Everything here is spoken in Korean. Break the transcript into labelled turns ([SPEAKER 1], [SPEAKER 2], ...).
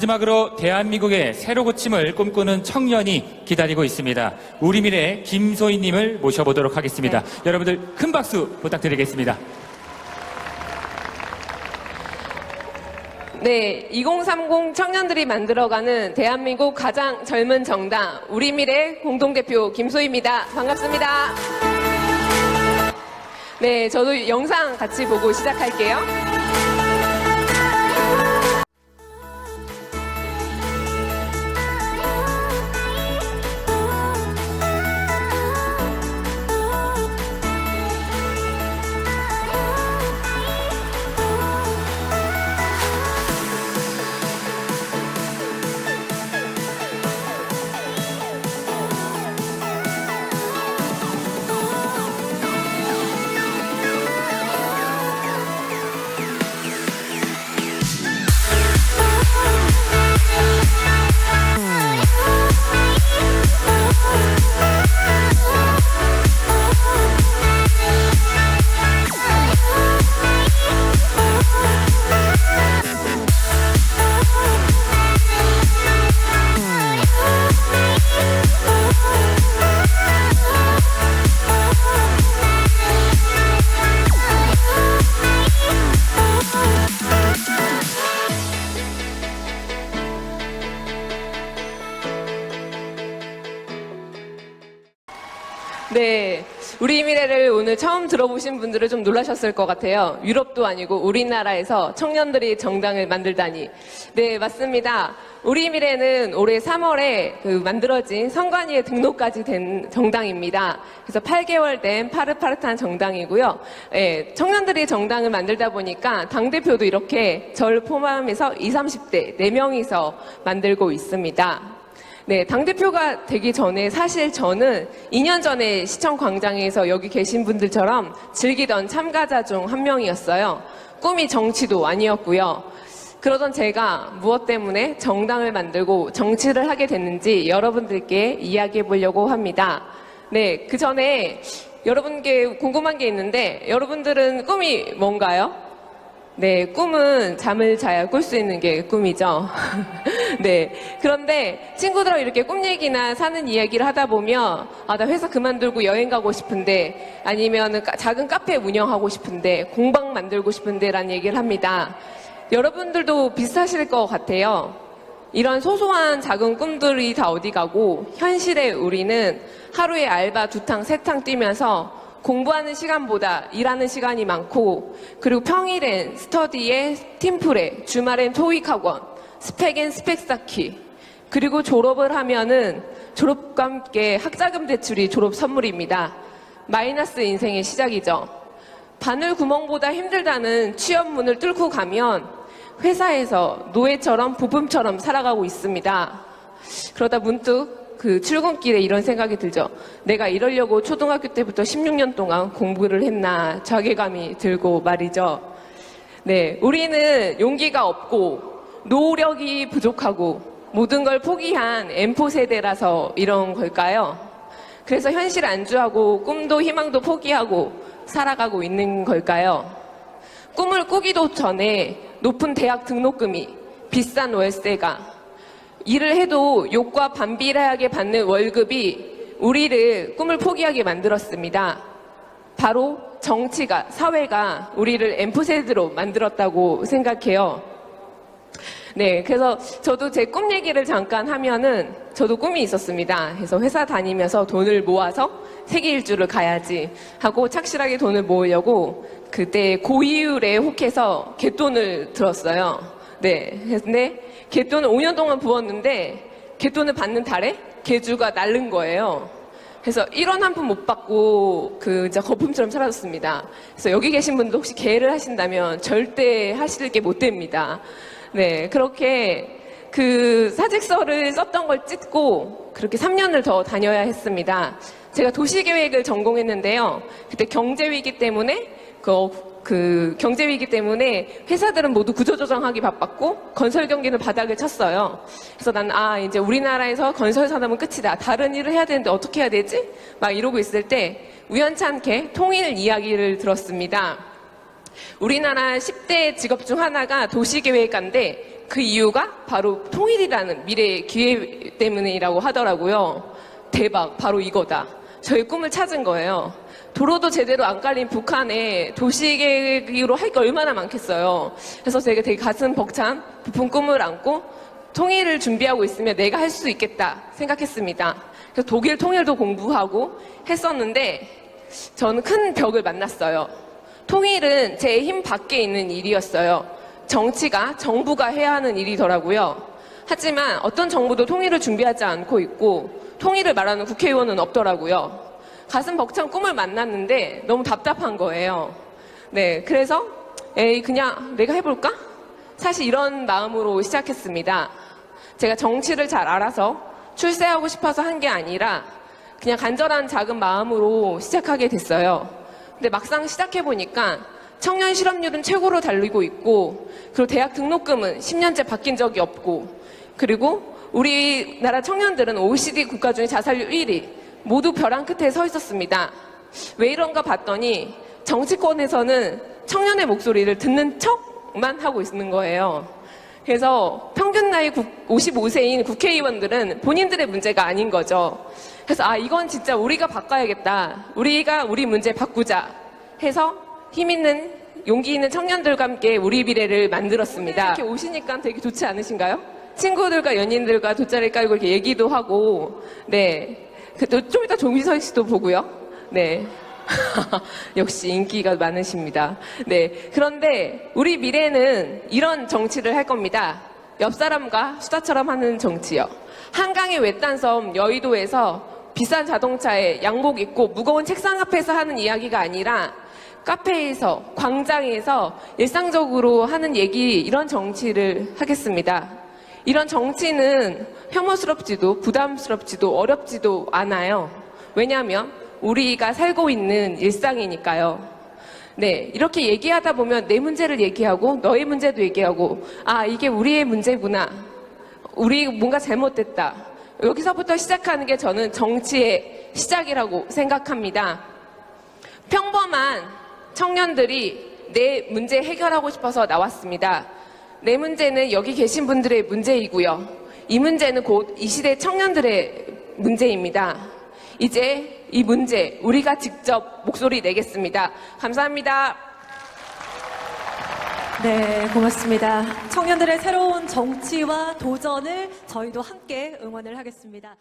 [SPEAKER 1] 마지막으로 대한민국의 새로 고침을 꿈꾸는 청년이 기다리고 있습니다. 우리 미래 김소희님을 모셔보도록 하겠습니다. 여러분들 큰 박수 부탁드리겠습니다.
[SPEAKER 2] 네, 2030 청년들이 만들어가는 대한민국 가장 젊은 정당 우리 미래 공동대표 김소희입니다. 반갑습니다. 네, 저도 영상 같이 보고 시작할게요. 네. 우리 미래를 오늘 처음 들어보신 분들은 좀 놀라셨을 것 같아요. 유럽도 아니고 우리나라에서 청년들이 정당을 만들다니. 네, 맞습니다. 우리 미래는 올해 3월에 그 만들어진 선관위에 등록까지 된 정당입니다. 그래서 8개월 된 파릇파릇한 정당이고요. 예, 청년들이 정당을 만들다 보니까 당대표도 이렇게 저를 포함해서 20, 30대 4명이서 만들고 있습니다. 네, 당대표가 되기 전에 사실 저는 2년 전에 시청 광장에서 여기 계신 분들처럼 즐기던 참가자 중 한 명이었어요. 꿈이 정치도 아니었고요. 그러던 제가 무엇 때문에 정당을 만들고 정치를 하게 됐는지 여러분들께 이야기해 보려고 합니다. 네, 그 전에 여러분께 궁금한 게 있는데 여러분들은 꿈이 뭔가요? 네, 꿈은 잠을 자야 꿀 수 있는 게 꿈이죠. 네. 그런데 친구들하고 이렇게 꿈 얘기나 사는 이야기를 하다 보면, 아, 나 회사 그만두고 여행 가고 싶은데, 아니면 작은 카페 운영하고 싶은데, 공방 만들고 싶은데, 라는 얘기를 합니다. 여러분들도 비슷하실 것 같아요. 이런 소소한 작은 꿈들이 다 어디 가고, 현실에 우리는 하루에 알바 두 탕, 세 탕 뛰면서 공부하는 시간보다 일하는 시간이 많고 그리고 평일엔 스터디에 팀플에 주말엔 토익 학원 스펙엔 스펙 쌓기 그리고 졸업을 하면은 졸업과 함께 학자금 대출이 졸업 선물입니다. 마이너스 인생의 시작이죠. 바늘 구멍보다 힘들다는 취업문을 뚫고 가면 회사에서 노예처럼 부품처럼 살아가고 있습니다. 그러다 문득 그 출근길에 이런 생각이 들죠. 내가 이러려고 초등학교 때부터 16년 동안 공부를 했나 자괴감이 들고 말이죠. 네, 우리는 용기가 없고 노력이 부족하고 모든 걸 포기한 M4 세대라서 이런 걸까요? 그래서 현실 안주하고 꿈도 희망도 포기하고 살아가고 있는 걸까요? 꿈을 꾸기도 전에 높은 대학 등록금이 비싼 월세가 일을 해도 욕과 반비례하게 받는 월급이 우리를 꿈을 포기하게 만들었습니다. 바로 정치가, 사회가 우리를 엠프세드로 만들었다고 생각해요. 네, 그래서 저도 제 꿈 얘기를 잠깐 하면은 저도 꿈이 있었습니다. 그래서 회사 다니면서 돈을 모아서 세계 일주를 가야지 하고 착실하게 돈을 모으려고 그때 고이율에 혹해서 갯돈을 들었어요. 네, 근데 갯돈을 5년 동안 부었는데 갯돈을 받는 달에 개주가 날른 거예요. 그래서 1원 한 푼 못 받고 그 진짜 거품처럼 사라졌습니다. 그래서 여기 계신 분들 혹시 개를 하신다면 절대 하실 게 못 됩니다. 네, 그렇게 그 사직서를 썼던 걸 찍고 그렇게 3년을 더 다녀야 했습니다. 제가 도시계획을 전공했는데요. 그때 경제위기 때문에 그, 그 경제위기 때문에 회사들은 모두 구조조정하기 바빴고 건설 경기는 바닥을 쳤어요. 그래서 난 아 이제 우리나라에서 건설 산업은 끝이다. 다른 일을 해야 되는데 어떻게 해야 되지? 막 이러고 있을 때 우연찮게 통일 이야기를 들었습니다. 우리나라 10대 직업 중 하나가 도시계획가인데 그 이유가 바로 통일이라는 미래의 기회 때문이라고 하더라고요. 대박, 바로 이거다. 저의 꿈을 찾은 거예요. 도로도 제대로 안 깔린 북한에 도시계획으로 할 게 얼마나 많겠어요. 그래서 제가 되게 가슴 벅찬 부푼 꿈을 안고 통일을 준비하고 있으면 내가 할 수 있겠다 생각했습니다. 그래서 독일 통일도 공부하고 했었는데 저는 큰 벽을 만났어요. 통일은 제 힘 밖에 있는 일이었어요. 정치가 정부가 해야 하는 일이더라고요. 하지만 어떤 정부도 통일을 준비하지 않고 있고 통일을 말하는 국회의원은 없더라고요. 가슴 벅찬 꿈을 만났는데 너무 답답한 거예요. 네, 그래서 에이 그냥 내가 해볼까? 사실 이런 마음으로 시작했습니다. 제가 정치를 잘 알아서 출세하고 싶어서 한 게 아니라 그냥 간절한 작은 마음으로 시작하게 됐어요. 근데 막상 시작해보니까 청년 실업률은 최고로 달리고 있고, 그리고 대학 등록금은 10년째 바뀐 적이 없고, 그리고 우리나라 청년들은 OECD 국가 중에 자살률 1위, 모두 벼랑 끝에 서 있었습니다. 왜 이런가 봤더니 정치권에서는 청년의 목소리를 듣는 척만 하고 있는 거예요. 그래서 평균 나이 55세인 국회의원들은 본인들의 문제가 아닌 거죠. 그래서 아 이건 진짜 우리가 바꿔야겠다. 우리가 우리 문제 바꾸자 해서 힘 있는 용기 있는 청년들과 함께 우리 미래를 만들었습니다. 이렇게 오시니까 되게 좋지 않으신가요? 친구들과 연인들과 돗자리 깔고 이렇게 얘기도 하고 네. 그, 또좀 이따 조미선 씨도 보고요. 네. 역시 인기가 많으십니다. 네. 그런데 우리 미래는 이런 정치를 할 겁니다. 옆 사람과 수다처럼 하는 정치요. 한강의 외딴 섬 여의도에서 비싼 자동차에 양복 입고 무거운 책상 앞에서 하는 이야기가 아니라 카페에서, 광장에서 일상적으로 하는 얘기, 이런 정치를 하겠습니다. 이런 정치는 혐오스럽지도 부담스럽지도 어렵지도 않아요. 왜냐하면 우리가 살고 있는 일상이니까요. 네, 이렇게 얘기하다 보면 내 문제를 얘기하고 너의 문제도 얘기하고 아, 이게 우리의 문제구나. 우리 뭔가 잘못됐다. 여기서부터 시작하는 게 저는 정치의 시작이라고 생각합니다. 평범한 청년들이 내 문제 해결하고 싶어서 나왔습니다. 내 문제는 여기 계신 분들의 문제이고요. 이 문제는 곧 이 시대 청년들의 문제입니다. 이제 이 문제 우리가 직접 목소리 내겠습니다. 감사합니다.
[SPEAKER 3] 네, 고맙습니다. 청년들의 새로운 정치와 도전을 저희도 함께 응원을 하겠습니다.